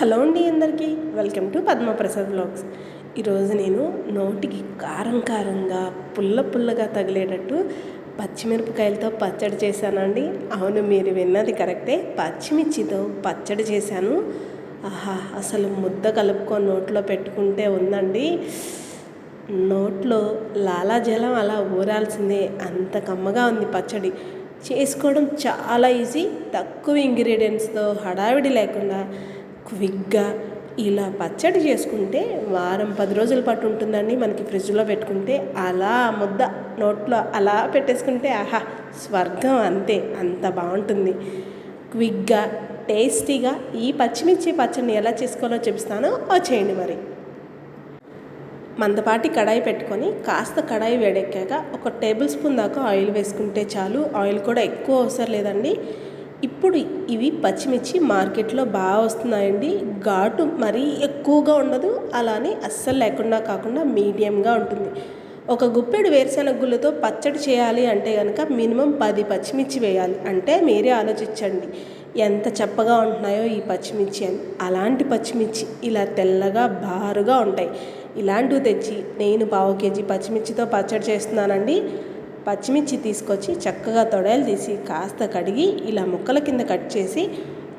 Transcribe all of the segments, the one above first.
Hello అండి అందరికీ. Welcome to Padma Prasad blogs ఈరోజు నేను నోటికి కారం కారంగా పుల్ల పుల్లగా తగిలేటట్టు పచ్చిమిరపకాయలతో పచ్చడి చేశానండి. అవును మీరు విన్నది కరెక్టే. పచ్చిమిర్చితో పచ్చడి చేశాను. ఆహా అసలు ముద్ద కలుపుకొని నోట్లో పెట్టుకుంటే ఉందండి. నోట్లో లాలాజలం అలా ఊరాల్సిందే. అంత కమ్మగా ఉంది పచ్చడి. చేసుకోవడం చాలా ఈజీ. తక్కువ ఇంగ్రీడియంట్స్తో హడావిడి లేకుండా క్విక్గా ఇలా పచ్చడి చేసుకుంటే వారం పది రోజుల పాటు ఉంటుందండి మనకి ఫ్రిడ్జ్లో పెట్టుకుంటే. అలా ముద్ద నోట్లో అలా పెట్టేసుకుంటే ఆహా స్వర్గం అంతే అంత బాగుంటుంది. క్విక్గా టేస్టీగా ఈ పచ్చిమిర్చి పచ్చడిని ఎలా చేసుకోవాలో చూపిస్తానో. వచ్చేయండి మరి. మందపాటి కడాయి పెట్టుకొని కాస్త కడాయి వేడెక్కాక ఒక టేబుల్ స్పూన్ దాకా ఆయిల్ వేసుకుంటే చాలు. ఆయిల్ కూడా ఎక్కువ అవసరం లేదండి. ఇప్పుడు ఇవి పచ్చిమిర్చి మార్కెట్లో బాగా వస్తున్నాయండి. ఘాటు మరీ ఎక్కువగా ఉండదు. అలానే అస్సలు లేకుండా కాకుండా మీడియంగా ఉంటుంది. ఒక గుప్పెడు వేరుశెనగ గుళ్ళతో పచ్చడి చేయాలి అంటే కనుక మినిమం పది పచ్చిమిర్చి వేయాలి. అంటే మీరే ఆలోచించండి. ఎంత చప్పగా ఉంటున్నాయో ఈ పచ్చిమిర్చి అని. అలాంటి పచ్చిమిర్చి ఇలా తెల్లగా బారుగా ఉంటాయి. ఇలాంటివి తెచ్చి నేను పావు కేజీ పచ్చిమిర్చితో పచ్చడి చేస్తున్నానండి. పచ్చిమిర్చి తీసుకొచ్చి చక్కగా తొడలు తీసి కాస్త కడిగి ఇలా ముక్కల కింద కట్ చేసి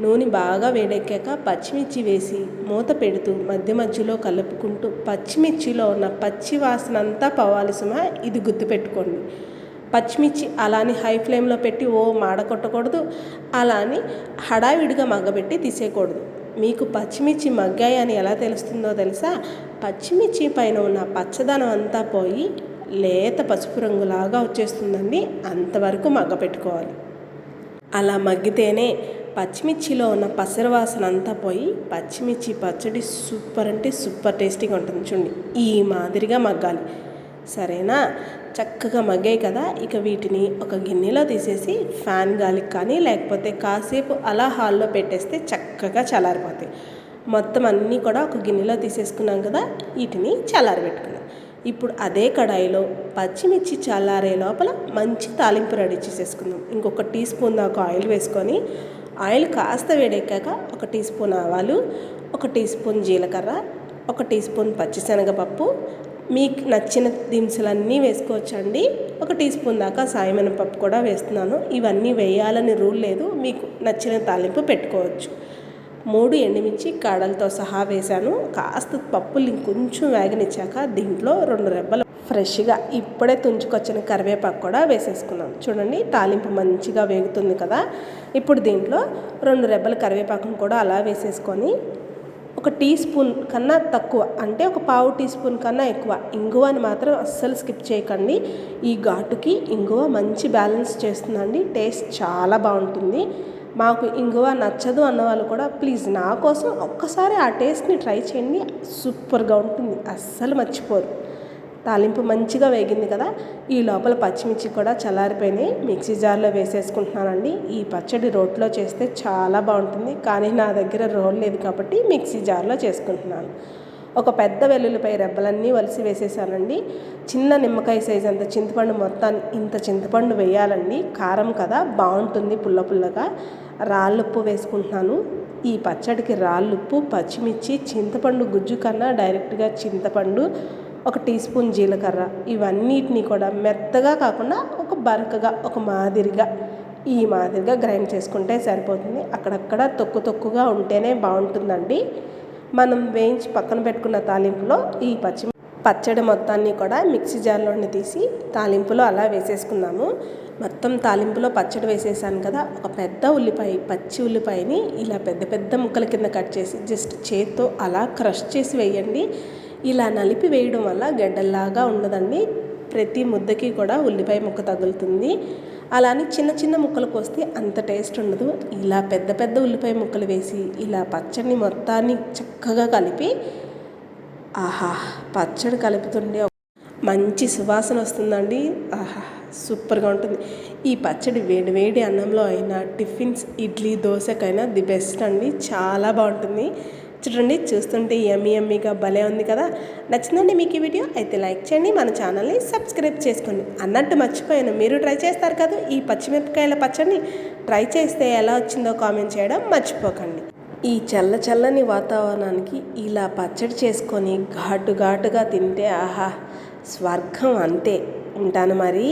నూనె బాగా వేడెక్కాక పచ్చిమిర్చి వేసి మూత పెడుతూ మధ్య మధ్యలో కలుపుకుంటూ పచ్చిమిర్చిలో ఉన్న పచ్చి వాసన అంతా పోవాలి సుమా ఇది గుర్తుపెట్టుకోండి. పచ్చిమిర్చి అలాని హై ఫ్లేమ్లో పెట్టి ఓ మాడకొట్టకూడదు. అలాని హడావిడిగా మగ్గబెట్టి తీసేయకూడదు. మీకు పచ్చిమిర్చి మగ్గాయి అని ఎలా తెలుస్తుందో తెలుసా? పచ్చిమిర్చి పైన ఉన్న పచ్చదనం అంతా పోయి లేత పసుపు రంగులాగా వచ్చేస్తుందండి. అంతవరకు మగ్గ పెట్టుకోవాలి అలా మగ్గితేనే పచ్చిమిర్చిలో ఉన్న పసర వాసన అంతా పోయి పచ్చిమిర్చి పచ్చడి సూపర్ అంటే సూపర్ టేస్టీగా ఉంటుంది చూడండి. ఈ మాదిరిగా మగ్గాలి. సరేనా? చక్కగా మగ్గాయి కదా? ఇక వీటిని ఒక గిన్నెలో తీసేసి ఫ్యాన్ గాలికి కానీ లేకపోతే కాసేపు అలా హాల్లో పెట్టేస్తే చక్కగా చల్లారిపోతాయి. మొత్తం అన్నీ కూడా ఒక గిన్నెలో తీసేసుకున్నాం కదా? వీటిని చల్లారబెట్టుకున్నాం. ఇప్పుడు అదే కడాయిలో పచ్చిమిర్చి చల్లారే లోపల మంచి తాలింపు రెడీ చేసేసుకుందాం. ఇంకొక టీ స్పూన్ దాకా ఆయిల్ వేసుకొని ఆయిల్ కాస్త వేడెక్కాక ఒక టీ స్పూన్ ఆవాలు ఒక టీ స్పూన్ జీలకర్ర ఒక టీ స్పూన్ పచ్చిశనగపప్పు మీకు నచ్చిన దినుసులన్నీ వేసుకోవచ్చండి. ఒక టీ స్పూన్ దాకా సాయమినపప్పు కూడా వేస్తున్నాను. ఇవన్నీ వేయాలని రూల్ లేదు మీకు నచ్చిన తాలింపు పెట్టుకోవచ్చు. మూడు ఎండుమిర్చి కాడలతో సహా వేశాను. కాస్త పప్పులు ఇంకొంచెం వేగనిచ్చాక దీంట్లో రెండు రెబ్బలు ఫ్రెష్గా ఇప్పుడే తుంచుకొచ్చిన కరివేపాకు కూడా వేసేసుకున్నాను. చూడండి తాలింపు మంచిగా వేగుతుంది కదా. ఇప్పుడు దీంట్లో రెండు రెబ్బల కరివేపాకును కూడా అలా వేసేసుకొని ఒక టీ స్పూన్ కన్నా తక్కువ అంటే ఒక పావు టీ స్పూన్ కన్నా ఎక్కువ ఇంగువని మాత్రం అస్సలు స్కిప్ చేయకండి. ఈ ఘాటుకి ఇంగువ మంచి బ్యాలెన్స్ చేస్తుందండి. టేస్ట్ చాలా బాగుంటుంది. మాకు ఇంగువ నచ్చదు అన్న వాళ్ళు కూడా ప్లీజ్ నా కోసం ఒక్కసారి ఆ టేస్ట్ని ట్రై చేయండి సూపర్గా ఉంటుంది అస్సలు మర్చిపోరు. తాలింపు మంచిగా వేగింది కదా ఈ లోపల పచ్చిమిర్చి కూడా చల్లారిపోయినాయి. మిక్సీ జార్లో వేసేసుకుంటున్నానండి. ఈ పచ్చడి రోట్లో చేస్తే చాలా బాగుంటుంది కానీ నా దగ్గర రోల్ లేదు కాబట్టి మిక్సీ జార్లో చేసుకుంటున్నాను. ఒక పెద్ద వెల్లుల్లిపై రెబ్బలన్నీ వలిసి వేసేసానండి. చిన్న నిమ్మకాయ సైజ్ అంత చింతపండు మొత్తాన్ని ఇంత చింతపండు వేయాలండి. కారం కదా బాగుంటుంది పుల్ల పుల్లగా. రాళ్ళుప్పు వేసుకుంటున్నాను. ఈ పచ్చడికి రాళ్ళుప్పు పచ్చిమిర్చి చింతపండు గుజ్జు కన్నా డైరెక్ట్గా చింతపండు ఒక టీ స్పూన్ జీలకర్ర. ఇవన్నిటిని కూడా మెత్తగా కాకుండా ఒక బరకగా ఒక మాదిరిగా ఈ మాదిరిగా గ్రైండ్ చేసుకుంటే సరిపోతుంది. అక్కడక్కడ తొక్కు తొక్కుగా ఉంటేనే బాగుంటుందండి. మనం వేయించి పక్కన పెట్టుకున్న తాలింపులో ఈ పచ్చి పచ్చడి మొత్తాన్ని కూడా మిక్సీ జార్లోని తీసి తాలింపులో అలా వేసేసుకుందాము మొత్తం తాలింపులో పచ్చడి వేసేసాను కదా ఒక పెద్ద ఉల్లిపాయ పచ్చి ఉల్లిపాయని ఇలా పెద్ద పెద్ద ముక్కల కింద కట్ చేసి జస్ట్ చేత్తో అలా క్రష్ చేసి వేయండి. ఇలా నలిపి వేయడం వల్ల గడ్డల్లాగా ఉండదండి. ప్రతి ముద్దకి కూడా ఉల్లిపాయ ముక్క తగులుతుంది. అలానే చిన్న చిన్న ముక్కలు కోస్తే అంత టేస్ట్ ఉండదు. ఇలా పెద్ద పెద్ద ఉల్లిపాయ ముక్కలు వేసి ఇలా పచ్చడిని మొత్తాన్ని చక్కగా కలిపి ఆహా పచ్చడి కలుపుతుండే మంచి సువాసన వస్తుందండి. ఆహా సూపర్గా ఉంటుంది. ఈ పచ్చడి వేడి వేడి అన్నంలో అయినా టిఫిన్స్ ఇడ్లీ దోశకైనా ది బెస్ట్ అండి. చాలా బాగుంటుంది. చూడండి చూస్తుంటే ఎమ్మి ఎమ్మిగా భలే ఉంది కదా. నచ్చిందండి మీకు ఈ వీడియో? అయితే లైక్ చేయండి మన ఛానల్ని సబ్స్క్రైబ్ చేసుకోండి. అన్నట్టు మర్చిపోయాను మీరు ట్రై చేస్తారు కదా ఈ పచ్చిమిరపకాయల పచ్చడిని. ట్రై చేస్తే ఎలా వచ్చిందో కామెంట్ చేయడం మర్చిపోకండి. ఈ చల్ల చల్లని వాతావరణానికి ఇలా పచ్చడి చేసుకొని ఘాటు ఘాటుగా తింటే ఆహా స్వర్గం అంతే. ఉంటాను మరి?